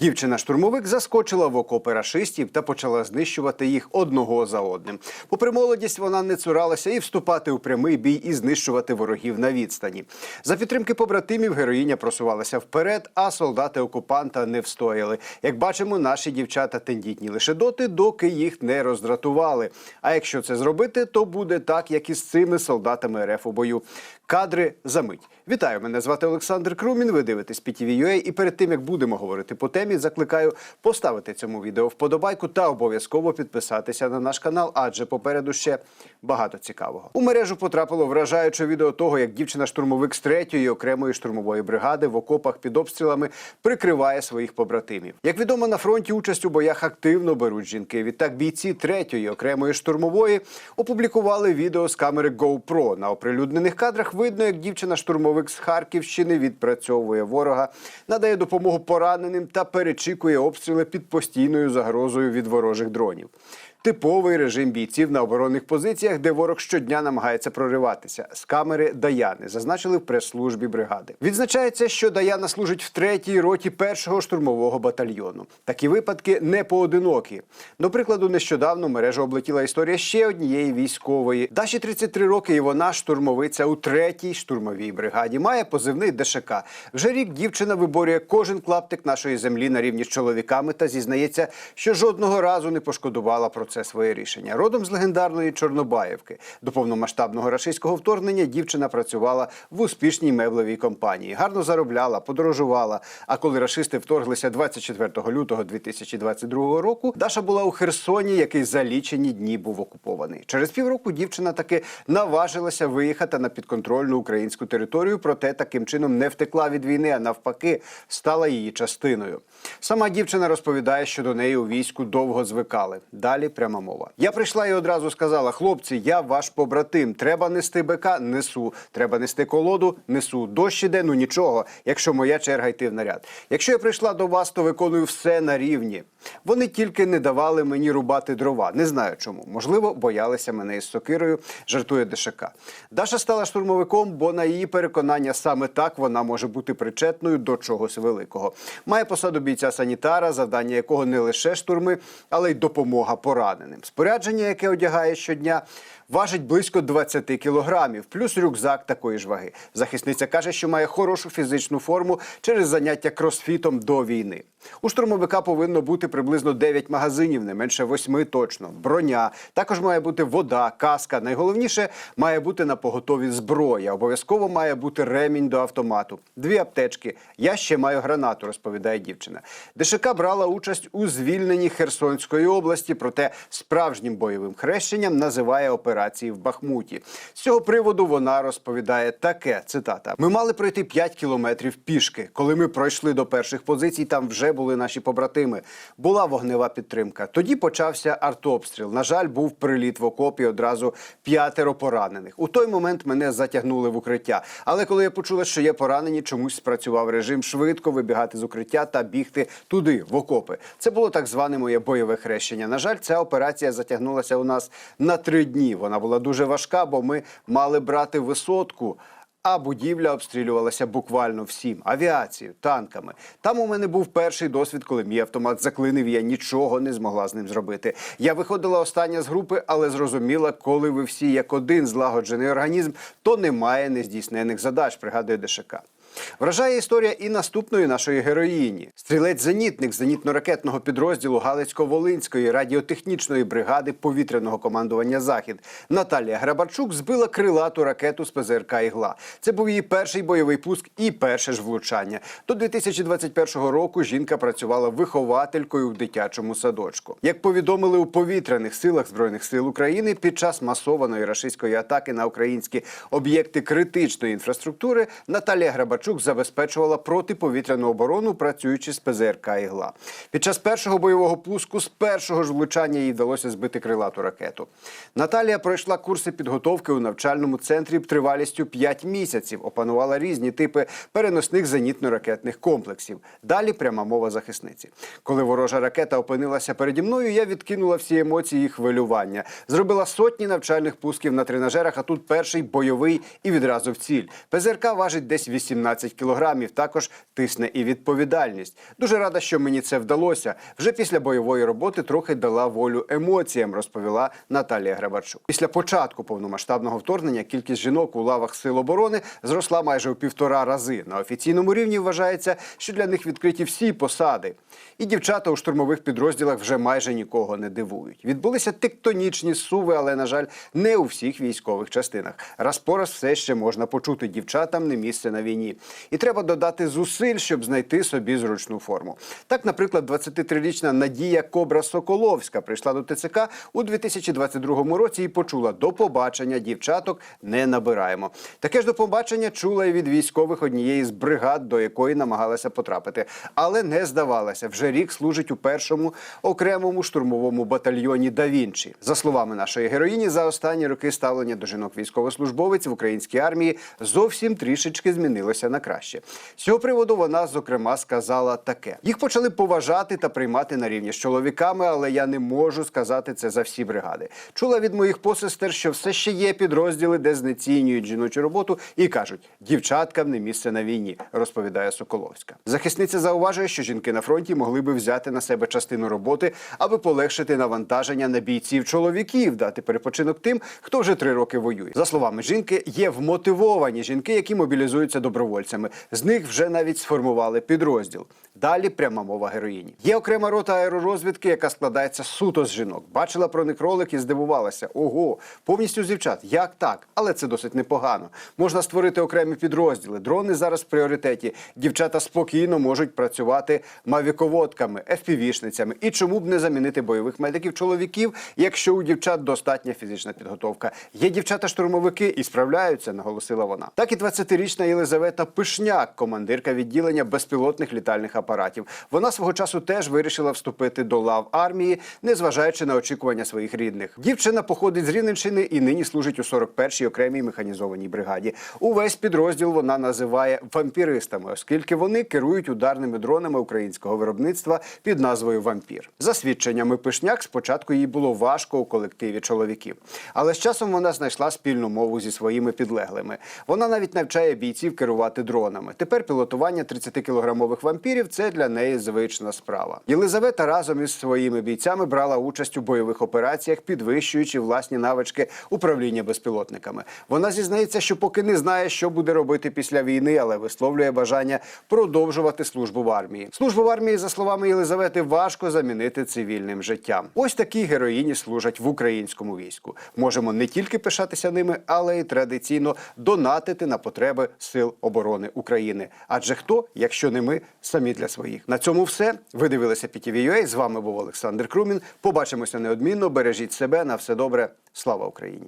Дівчина-штурмовик заскочила в окопи рашистів та почала знищувати їх одного за одним. Попри молодість, вона не цуралася і вступати у прямий бій і знищувати ворогів на відстані. За підтримки побратимів героїня просувалася вперед, а солдати окупанта не встояли. Як бачимо, наші дівчата тендітні лише доти, доки їх не роздратували. А якщо це зробити, то буде так, як і з цими солдатами РФ у бою. Кадри за мить. Вітаю, мене звати Олександр Крумін. Ви дивитесь PTV.ua. І перед тим як будемо говорити по темі, закликаю поставити цьому відео вподобайку та обов'язково підписатися на наш канал, адже попереду ще багато цікавого. У мережу потрапило вражаюче відео того, як дівчина-штурмовик з третьої окремої штурмової бригади в окопах під обстрілами прикриває своїх побратимів. Як відомо, на фронті участь у боях активно беруть жінки. Відтак бійці третьої окремої штурмової опублікували відео з камери GoPro. На оприлюднених кадрах видно, як дівчина-штурмовик з Харківщини відпрацьовує ворога, надає допомогу пораненим та перечікує обстріли під постійною загрозою від ворожих дронів. Типовий режим бійців на оборонних позиціях, де ворог щодня намагається прориватися. З камери Даяни зазначили в прес-службі бригади. Відзначається, що Даяна служить в третій роті першого штурмового батальйону. Такі випадки не поодинокі. До прикладу, нещодавно мережу облетіла історія ще однієї військової. Даші 33 роки, і вона штурмовиця у третій штурмовій бригаді. Має позивний ДШК. Вже рік дівчина виборює кожен клаптик нашої землі на рівні з чоловіками та зізнається, що жодного разу не пошкодувала про це своє рішення. Родом з легендарної Чорнобаївки. До повномасштабного рашистського вторгнення дівчина працювала в успішній меблевій компанії. Гарно заробляла, подорожувала. А коли рашисти вторглися 24 лютого 2022 року, Даша була у Херсоні, який за лічені дні був окупований. Через півроку дівчина таки наважилася виїхати на підконтрольну українську територію, проте таким чином не втекла від війни, а навпаки, стала її частиною. Сама дівчина розповідає, що до неї у війську довго звикали. Далі пряма мова. Я прийшла і одразу сказала: хлопці, я ваш побратим. Треба нести бика, несу. Треба нести колоду, несу. Дощ іде, ну нічого. Якщо моя черга йти в наряд. Якщо я прийшла до вас, то виконую все на рівні. Вони тільки не давали мені рубати дрова. Не знаю чому. Можливо, боялися мене із сокирою. Жартує ДШК. Даша стала штурмовиком, бо на її переконання саме так вона може бути причетною до чогось великого. Має посаду бійця санітара, завдання якого не лише штурми, але й допомога пораненим. Спорядження, яке одягає щодня. Важить близько 20 кілограмів, плюс рюкзак такої ж ваги. Захисниця каже, що має хорошу фізичну форму через заняття кросфітом до війни. У штурмовика повинно бути приблизно 9 магазинів, не менше 8 точно. Броня також має бути вода, каска. Найголовніше має бути на поготові зброя. Обов'язково має бути ремінь до автомату, дві аптечки. Я ще маю гранату, розповідає дівчина. ДШК брала участь у звільненні Херсонської області, проте справжнім бойовим хрещенням називає операції в Бахмуті. З цього приводу вона розповідає таке: цитата: Ми мали пройти 5 кілометрів пішки. Коли ми пройшли до перших позицій, там вже були наші побратими. Була вогнева підтримка. Тоді почався артобстріл. На жаль, був приліт в окопі одразу п'ятеро поранених. У той момент мене затягнули в укриття. Але коли я почула, що є поранені, чомусь спрацював режим швидко вибігати з укриття та бігти туди, в окопи. Це було так зване моє бойове хрещення. На жаль, ця операція затягнулася у нас на три дні. Вона була дуже важка, бо ми мали брати висотку. А будівля обстрілювалася буквально всім авіацією, танками. Там у мене був перший досвід, коли мій автомат заклинив. Я нічого не змогла з ним зробити. Я виходила остання з групи, але зрозуміла, коли ви всі як один злагоджений організм, то немає нездійснених задач. Пригадує ДШК. Вражає історія і наступної нашої героїні. Стрілець-зенітник зенітно-ракетного підрозділу Галицько-Волинської радіотехнічної бригади повітряного командування Захід Наталія Грабарчук збила крилату ракету з ПЗРК «Ігла». Це був її перший бойовий пуск і перше ж влучання. До 2021 року жінка працювала вихователькою в дитячому садочку. Як повідомили у повітряних силах збройних сил України під час масованої рашистської атаки на українські об'єкти критичної інфраструктури, Наталія Грабарчук забезпечувала протиповітряну оборону, працюючи з ПЗРК «Ігла». Під час першого бойового пуску з першого ж влучання їй вдалося збити крилату ракету. Наталія пройшла курси підготовки у навчальному центрі тривалістю 5 місяців, опанувала різні типи переносних зенітно-ракетних комплексів. Далі пряма мова захисниці. Коли ворожа ракета опинилася переді мною, я відкинула всі емоції і хвилювання. Зробила сотні навчальних пусків на тренажерах, а тут перший бойовий і відразу в ціль. ПЗРК важить десь 18 13 кілограмів. Також тисне і відповідальність. Дуже рада, що мені це вдалося. Вже після бойової роботи трохи дала волю емоціям, розповіла Наталія Грабарчук. Після початку повномасштабного вторгнення кількість жінок у лавах сил оборони зросла майже у півтора рази. На офіційному рівні вважається, що для них відкриті всі посади. І дівчата у штурмових підрозділах вже майже нікого не дивують. Відбулися тектонічні суви, але на жаль, не у всіх військових частинах. Раз по раз все ще можна почути дівчатам не місце на війні. І треба додати зусиль, щоб знайти собі зручну форму. Так, наприклад, 23-річна Надія Кобра Соколовська прийшла до ТЦК у 2022 році і почула до побачення дівчаток не набираємо. Таке ж до побачення чула і від військових однієї з бригад, до якої намагалася потрапити, але не здавалася. Вже рік служить у першому окремому штурмовому батальйоні Да Вінчі. За словами нашої героїні, за останні роки ставлення до жінок військовослужбовець в українській армії зовсім трішечки змінилося на краще. З цього приводу вона зокрема сказала таке: їх почали поважати та приймати на рівні з чоловіками, але я не можу сказати це за всі бригади. Чула від моїх посестер, що все ще є підрозділи, де знецінюють жіночу роботу і кажуть, дівчаткам не місце на війні, розповідає Соколовська. Захисниця зауважує, що жінки на фронті могли би взяти на себе частину роботи, аби полегшити навантаження на бійців чоловіків, дати перепочинок тим, хто вже три роки воює. За словами жінки, є вмотивовані жінки, які мобілізуються добровольцями. З них вже навіть сформували підрозділ. Далі пряма мова героїні. Є окрема рота аеророзвідки, яка складається суто з жінок. Бачила про них ролик і здивувалася. Ого, повністю з дівчат. Як так? Але це досить непогано. Можна створити окремі підрозділи. Дрони зараз в пріоритеті. Дівчата спокійно можуть працювати мавіководками, FPV-шницями. І чому б не замінити бойових медиків чоловіків, якщо у дівчат достатня фізична підготовка? Є дівчата-штурмовики і справляються, наголосила вона. Так і 20-річна Єлизавета Пишняк, командирка відділення безпілотних літальних апаратів. Вона свого часу теж вирішила вступити до лав армії, незважаючи на очікування своїх рідних. Дівчина походить з Рівненщини і нині служить у 41-й окремій механізованій бригаді. Увесь підрозділ вона називає вампіристами, оскільки вони керують ударними дронами українського виробництва під назвою Вампір. За свідченнями Пишняк, спочатку їй було важко у колективі чоловіків, але з часом вона знайшла спільну мову зі своїми підлеглими. Вона навіть навчає бійців керувати дронами. Тепер пілотування 30-кілограмових вампірів це для неї звична справа. Єлизавета разом із своїми бійцями брала участь у бойових операціях, підвищуючи власні навички управління безпілотниками. Вона зізнається, що поки не знає, що буде робити після війни, але висловлює бажання продовжувати службу в армії. Службу в армії, за словами Єлизавети, важко замінити цивільним життям. Ось такі героїні служать в українському війську. Можемо не тільки пишатися ними, але й традиційно донатити на потреби сил оборони України. Адже хто, якщо не ми, самі для своїх. На цьому все. Ви дивилися PTV.ua. З вами був Олександр Крумін. Побачимося неодмінно. Бережіть себе на все добре. Слава Україні!